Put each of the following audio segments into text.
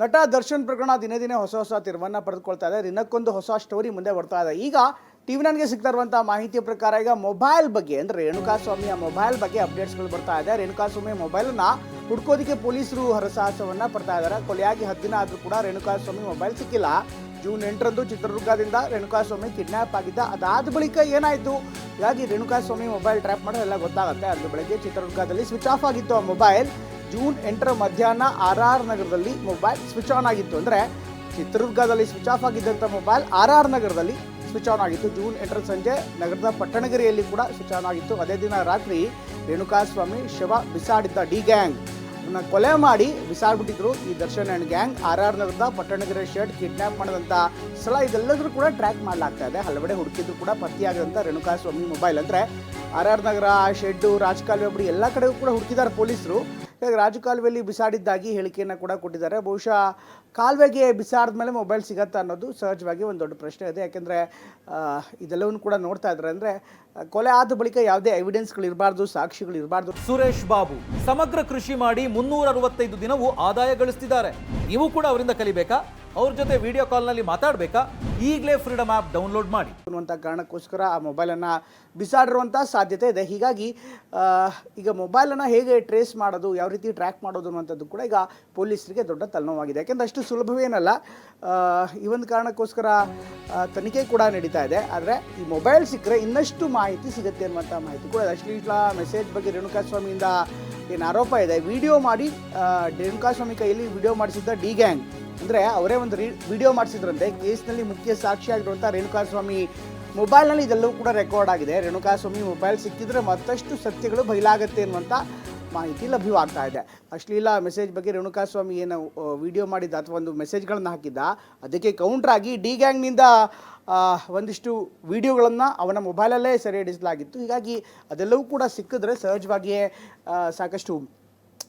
ನಟ ದರ್ಶನ್ ಪ್ರಕರಣ ದಿನೇ ದಿನೇ ಹೊಸ ಹೊಸ ತಿರುವನ್ನ ಪಡೆದುಕೊಳ್ತಾ ಇದೆ. ದಿನಕ್ಕೊಂದು ಹೊಸ ಸ್ಟೋರಿ ಮುಂದೆ ಬರ್ತಾ ಇದೆ. ಈಗ ಟಿವಿ ನನಗೆ ಸಿಗ್ತಾ ಇರುವಂತಹ ಮಾಹಿತಿಯ ಪ್ರಕಾರ ಈಗ ಮೊಬೈಲ್ ಬಗ್ಗೆ ಅಂದ್ರೆ ರೇಣುಕಾಸ್ವಾಮಿಯ ಮೊಬೈಲ್ ಬಗ್ಗೆ ಅಪ್ಡೇಟ್ಸ್ಗಳು ಬರ್ತಾ ಇದೆ. ರೇಣುಕಾಸ್ವಾಮಿ ಮೊಬೈಲನ್ನು ಹುಡ್ಕೋದಿಕ್ಕೆ ಪೊಲೀಸರು ಹರಸಾಹಸವನ್ನ ಪಡ್ತಾ ಇದ್ದಾರೆ. ಕೊಲೆಯಾಗಿ ಹತ್ತು ದಿನ ಆದ್ರೂ ಕೂಡ ರೇಣುಕಾಸ್ವಾಮಿ ಮೊಬೈಲ್ ಸಿಕ್ಕಿಲ್ಲ. ಜೂನ್ ಎಂಟರಂದು ಚಿತ್ರದುರ್ಗದಿಂದ ರೇಣುಕಾಸ್ವಾಮಿ ಕಿಡ್ನಾಪ್ ಆಗಿದ್ದ. ಅದಾದ ಬಳಿಕ ಏನಾಯಿತು? ಹೀಗಾಗಿ ರೇಣುಕಾಸ್ವಾಮಿ ಮೊಬೈಲ್ ಟ್ರ್ಯಾಪ್ ಮಾಡೋದು ಎಲ್ಲ ಗೊತ್ತಾಗುತ್ತೆ. ಅದ್ರ ಬೆಳಗ್ಗೆ ಚಿತ್ರದುರ್ಗದಲ್ಲಿ ಸ್ವಿಚ್ ಆಫ್ ಆಗಿತ್ತು ಆ ಮೊಬೈಲ್ ಜೂನ್ ಎಂಟರ ಮಧ್ಯಾಹ್ನ ಆರ್ ಆರ್ ನಗರದಲ್ಲಿ ಮೊಬೈಲ್ ಸ್ವಿಚ್ ಆನ್ ಆಗಿತ್ತು. ಅಂದರೆ ಚಿತ್ರದುರ್ಗದಲ್ಲಿ ಸ್ವಿಚ್ ಆಫ್ ಆಗಿದ್ದಂಥ ಮೊಬೈಲ್ ಆರ್ ಆರ್ ನಗರದಲ್ಲಿ ಸ್ವಿಚ್ ಆನ್ ಆಗಿತ್ತು. ಜೂನ್ ಎಂಟರ ಸಂಜೆ ನಗರದ ಪಟ್ಟಣಗಿರಿಯಲ್ಲಿ ಕೂಡ ಸ್ವಿಚ್ ಆನ್ ಆಗಿತ್ತು. ಅದೇ ದಿನ ರಾತ್ರಿ ರೇಣುಕಾಸ್ವಾಮಿ ಶವ ಬಿಸಾಡಿದ್ದ ಡಿ ಗ್ಯಾಂಗ್. ಕೊಲೆ ಮಾಡಿ ಬಿಸಾಡ್ಬಿಟ್ಟಿದ್ರು ಈ Darshan and gang. R R ನಗರದ ಪಟ್ಟಣಗಿರಿ ಶೆಡ್ ಕಿಡ್ನಾಪ್ ಮಾಡಿದಂಥ ಸ್ಥಳ ಇದೆಲ್ಲದರೂ ಕೂಡ ಟ್ರ್ಯಾಕ್ ಮಾಡಲಾಗ್ತಾ ಇದೆ. ಹಲವೆಡೆ ಹುಡುಕಿದ್ರು ಕೂಡ ಪತ್ತೆಯಾಗದಂಥ ರೇಣುಕಾಸ್ವಾಮಿ ಮೊಬೈಲ್ ಅಂದರೆ ಆರ್ ಆರ್ ನಗರ, ಶೆಡ್ಡು, ರಾಜಕಾಲುವೆ ಬಳಿ ಎಲ್ಲ ಕಡೆಗೂ ಕೂಡ ಹುಡುಕಿದ್ದಾರೆ ಪೊಲೀಸರು. ಈಗ ರಾಜಕಾಲುವೆಯಲ್ಲಿ ಬಿಸಾಡಿದ್ದಾಗಿ ಹೇಳಿಕೆಯನ್ನು ಕೂಡ ಕೊಟ್ಟಿದ್ದಾರೆ. ಬಹುಶಃ ಕಾಲುವೆಗೆ ಬಿಸಾಡಿದ ಮೇಲೆ ಮೊಬೈಲ್ ಸಿಗತ್ತಾ ಅನ್ನೋದು ಸಹಜವಾಗಿ ಒಂದು ದೊಡ್ಡ ಪ್ರಶ್ನೆ ಇದೆ. ಯಾಕೆಂದರೆ ಇದೆಲ್ಲವನ್ನು ಕೂಡ ನೋಡ್ತಾ ಇದ್ದಾರೆ. ಅಂದರೆ, ಕೊಲೆ ಆದ ಬಳಿಕ ಯಾವುದೇ ಎವಿಡೆನ್ಸ್ಗಳು ಇರಬಾರ್ದು, ಸಾಕ್ಷಿಗಳು ಇರಬಾರ್ದು. ಸುರೇಶ್ ಬಾಬು ಸಮಗ್ರ ಕೃಷಿ ಮಾಡಿ ಮುನ್ನೂರ ಅರವತ್ತೈದು ದಿನವೂ ಆದಾಯ ಗಳಿಸ್ತಿದ್ದಾರೆ. ನೀವು ಕೂಡ ಅವರಿಂದ ಕಲಿಬೇಕಾ? ಅವ್ರ ಜೊತೆ ವಿಡಿಯೋ ಕಾಲ್ನಲ್ಲಿ ಮಾತಾಡಬೇಕಾ? ಈಗಲೇ ಫ್ರೀಡಮ್ ಆ್ಯಪ್ ಡೌನ್ಲೋಡ್ ಮಾಡಿ. ಅನ್ನುವಂಥ ಕಾರಣಕ್ಕೋಸ್ಕರ ಆ ಮೊಬೈಲನ್ನು ಬಿಸಾಡಿರುವಂಥ ಸಾಧ್ಯತೆ ಇದೆ. ಹೀಗಾಗಿ ಈಗ ಮೊಬೈಲನ್ನು ಹೇಗೆ ಟ್ರೇಸ್ ಮಾಡೋದು, ಯಾವ ರೀತಿ ಟ್ರ್ಯಾಕ್ ಮಾಡೋದು ಅನ್ನುವಂಥದ್ದು ಕೂಡ ಈಗ ಪೊಲೀಸರಿಗೆ ದೊಡ್ಡ ತಲೆನೋವಾಗಿದೆ. ಯಾಕೆಂದ್ರೆ ಅಷ್ಟು ಸುಲಭವೇನಲ್ಲ ಈ ಒಂದು ಕಾರಣಕ್ಕೋಸ್ಕರ ತನಿಖೆ ಕೂಡ ನಡೀತಾ ಇದೆ. ಆದರೆ ಈ ಮೊಬೈಲ್ ಸಿಕ್ಕರೆ ಇನ್ನಷ್ಟು ಮಾಹಿತಿ ಸಿಗುತ್ತೆ ಅನ್ನುವಂಥ ಮಾಹಿತಿ ಕೂಡ. ಅಶ್ಲೀಲ ಮೆಸೇಜ್ ಬಗ್ಗೆ ರೇಣುಕಾಸ್ವಾಮಿಯಿಂದ ಏನು ಆರೋಪ ಇದೆ? ವಿಡಿಯೋ ಮಾಡಿ ರೇಣುಕಾ ರೇಣುಕಾಸ್ವಾಮಿ ಕೈಯಲ್ಲಿ ವಿಡಿಯೋ ಮಾಡಿಸಿದ್ದ ಡಿ ಗ್ಯಾಂಗ್. ಅಂದರೆ ಅವರೇ ಒಂದು ರೀ, ವಿಡಿಯೋ ಮಾಡಿಸಿದ್ರಂತೆ. ಕೇಸ್ನಲ್ಲಿ ಮುಖ್ಯ ಸಾಕ್ಷಿಯಾಗಿರುವಂಥ ರೇಣುಕಾಸ್ವಾಮಿ ಮೊಬೈಲ್ನಲ್ಲಿ ಇದೆಲ್ಲವೂ ಕೂಡ ರೆಕಾರ್ಡ್ ಆಗಿದೆ. ರೇಣುಕಾಸ್ವಾಮಿ ಮೊಬೈಲ್ ಸಿಕ್ಕಿದ್ರೆ ಮತ್ತಷ್ಟು ಸತ್ಯಗಳು ಬಯಲಾಗುತ್ತೆ ಅನ್ನುವಂಥ ಮಾಹಿತಿ ಲಭ್ಯವಾಗ್ತಾ ಇದೆ. ಅಶ್ಲೀಲ ಮೆಸೇಜ್ ಬಗ್ಗೆ ರೇಣುಕಾಸ್ವಾಮಿ ಏನು ವಿಡಿಯೋ ಮಾಡಿದ್ದ ಅಥವಾ ಒಂದು ಮೆಸೇಜ್ಗಳನ್ನು ಹಾಕಿದ್ದ, ಅದಕ್ಕೆ ಕೌಂಟ್ರಾಗಿ ಡಿ ಗ್ಯಾಂಗ್ನಿಂದ ಒಂದಿಷ್ಟು ವಿಡಿಯೋಗಳನ್ನು ಅವನ ಮೊಬೈಲಲ್ಲೇ ಸೆರೆ ಹಿಡಿಸಲಾಗಿತ್ತು ಹೀಗಾಗಿ ಅದೆಲ್ಲವೂ ಕೂಡ ಸಿಕ್ಕಿದ್ರೆ ಸಹಜವಾಗಿಯೇ ಸಾಕಷ್ಟು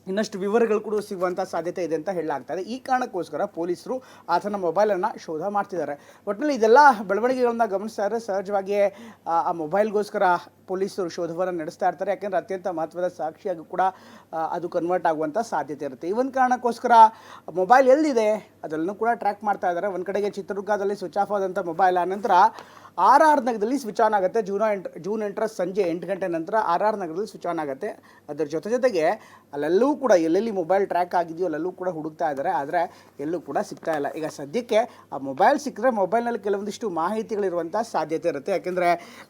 ಇನ್ನಷ್ಟು ವಿವರಗಳು ಕೂಡ ಸಿಗುವಂಥ ಸಾಧ್ಯತೆ ಇದೆ ಅಂತ ಹೇಳಲಾಗ್ತದೆ ಈ ಕಾರಣಕ್ಕೋಸ್ಕರ ಪೊಲೀಸರು ಆತನ ಮೊಬೈಲನ್ನು ಶೋಧ ಮಾಡ್ತಿದ್ದಾರೆ. ಒಟ್ಟಿನಲ್ಲಿ ಇದೆಲ್ಲ ಬೆಳವಣಿಗೆಗಳನ್ನ ಗಮನಿಸ್ತಾ ಇದ್ದರೆ ಸಹಜವಾಗಿಯೇ ಆ, ಮೊಬೈಲ್ಗೋಸ್ಕರ ಪೊಲೀಸರು ಶೋಧವನ್ನು ನಡೆಸ್ತಾ ಇರ್ತಾರೆ. ಯಾಕೆಂದರೆ ಅತ್ಯಂತ ಮಹತ್ವದ ಸಾಕ್ಷಿಯಾಗಿ ಕೂಡ ಅದು ಕನ್ವರ್ಟ್ ಆಗುವಂಥ ಸಾಧ್ಯತೆ ಇರುತ್ತೆ. ಈ ಒಂದು ಕಾರಣಕ್ಕೋಸ್ಕರ ಮೊಬೈಲ್ ಎಲ್ಲಿದೆ? ಅದೆಲ್ಲನೂ ಕೂಡ ಟ್ರ್ಯಾಕ್ ಮಾಡ್ತಾ ಇದ್ದಾರೆ ಒಂದು ಕಡೆಗೆ ಚಿತ್ರದುರ್ಗದಲ್ಲಿ ಸ್ವಿಚ್ ಆಫ್ ಆದಂಥ ಮೊಬೈಲ್ ಆನಂತರ ನಂತರ ಆರ್ ಆರ್ ನಗರದಲ್ಲಿ ಸ್ವಿಚ್ ಆನ್ ಆಗುತ್ತೆ. ಜೂನ್ ಎಂಟ್, ಜೂನ್ ಎಂಟರ ಸಂಜೆ ಎಂಟು ಗಂಟೆ ನಂತರ ಆರ್ ಆರ್ ನಗರದಲ್ಲಿ ಸ್ವಿಚ್ ಆನ್ ಆಗುತ್ತೆ. ಅದರ ಜೊತೆ ಜೊತೆಗೆ ಅಲ್ಲೆಲ್ಲೂ ಕೂಡ ಎಲ್ಲೆಲ್ಲಿ ಮೊಬೈಲ್ ಟ್ರ್ಯಾಕ್ ಆಗಿದೆಯೋ ಅಲ್ಲೆಲ್ಲೂ ಕೂಡ ಹುಡುಕ್ತಾ ಇದ್ದಾರೆ ಆದರೆ ಎಲ್ಲೂ ಕೂಡ ಸಿಗ್ತಾ ಇಲ್ಲ. ಈಗ ಸದ್ಯಕ್ಕೆ ಆ ಮೊಬೈಲ್ ಸಿಕ್ಕರೆ ಮೊಬೈಲ್ನಲ್ಲಿ ಕೆಲವೊಂದಿಷ್ಟು ಮಾಹಿತಿಗಳಿರುವಂಥ ಸಾಧ್ಯತೆ ಇರುತ್ತೆ. ಯಾಕೆಂದರೆ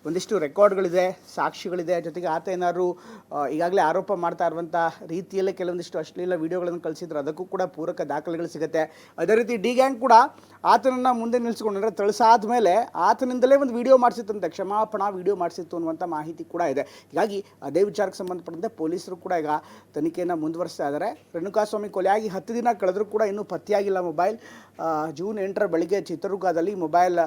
ಒಂದಿಷ್ಟು ರೆಕಾರ್ಡ್ಗಳಿದೆ ಸಾಕ್ಷಿಗಳಿದೆ. ಜೊತೆಗೆ ಆತ ಏನಾದರೂ ಈಗಾಗಲೇ ಆರೋಪ ಮಾಡ್ತಾ ಇರುವಂಥ ರೀತಿಯಲ್ಲೇ ಕೆಲವೊಂದಿಷ್ಟು ಅಶ್ಲೀಲ ವೀಡಿಯೋಗಳನ್ನು ಕಳಿಸಿದ್ರೆ ಅದಕ್ಕೂ ಕೂಡ ಪೂರಕ ದಾಖಲೆಗಳು ಸಿಗುತ್ತೆ. ಅದೇ ರೀತಿ ಡಿ ಗ್ಯಾಂಗ್ ಕೂಡ ಆತನನ್ನು ಮುಂದೆ ನಿಲ್ಲಿಸ್ಕೊಂಡ್ರೆ ತಳಿಸಾದ ಮೇಲೆ ಆತನಿಂದಲೇ ಒಂದು ವಿಡಿಯೋ ಮಾಡಿಸಿತ್ತಂತೆ ಕ್ಷಮಾಪಣಾ ವಿಡಿಯೋ ಮಾಡಿಸಿತ್ತು ಅನ್ನುವಂಥ ಮಾಹಿತಿ ಕೂಡ ಇದೆ. ಹೀಗಾಗಿ ಅದೇ ವಿಚಾರಕ್ಕೆ ಸಂಬಂಧಪಟ್ಟಂತೆ ಪೊಲೀಸರು ಕೂಡ ಈಗ ತನಿಖೆಯನ್ನು ಮುಂದುವರಿಸ್ತಾ ಇದ್ದಾರೆ ರೇಣುಕಾಸ್ವಾಮಿ ಕೊಲೆಯಾಗಿ ಹತ್ತು ದಿನ ಕಳೆದರೂ ಕೂಡ ಇನ್ನೂ ಪತ್ತೆಯಾಗಿಲ್ಲ ಮೊಬೈಲ್ ಜೂನ್ ಎಂಟರ ಬೆಳಿಗ್ಗೆ ಚಿತ್ರದುರ್ಗದಲ್ಲಿ ಮೊಬೈಲ್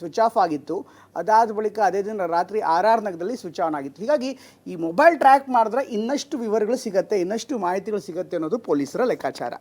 ಸ್ವಿಚ್ ಆಫ್ ಆಗಿತ್ತು. ಅದಾದ ಬಳಿಕ ಅದೇ ದಿನ ರಾತ್ರಿ ಆರ್ ಆರ್ ನಗರದಲ್ಲಿ ಸ್ವಿಚ್ ಆನ್ ಆಗಿತ್ತು. ಹೀಗಾಗಿ ಈ ಮೊಬೈಲ್ ಟ್ರ್ಯಾಕ್ ಮಾಡಿದ್ರೆ ಇನ್ನಷ್ಟು ವಿವರಗಳು ಸಿಗುತ್ತೆ, ಇನ್ನಷ್ಟು ಮಾಹಿತಿಗಳು ಸಿಗುತ್ತೆ ಅನ್ನೋದು ಪೊಲೀಸರ ಲೆಕ್ಕಾಚಾರ.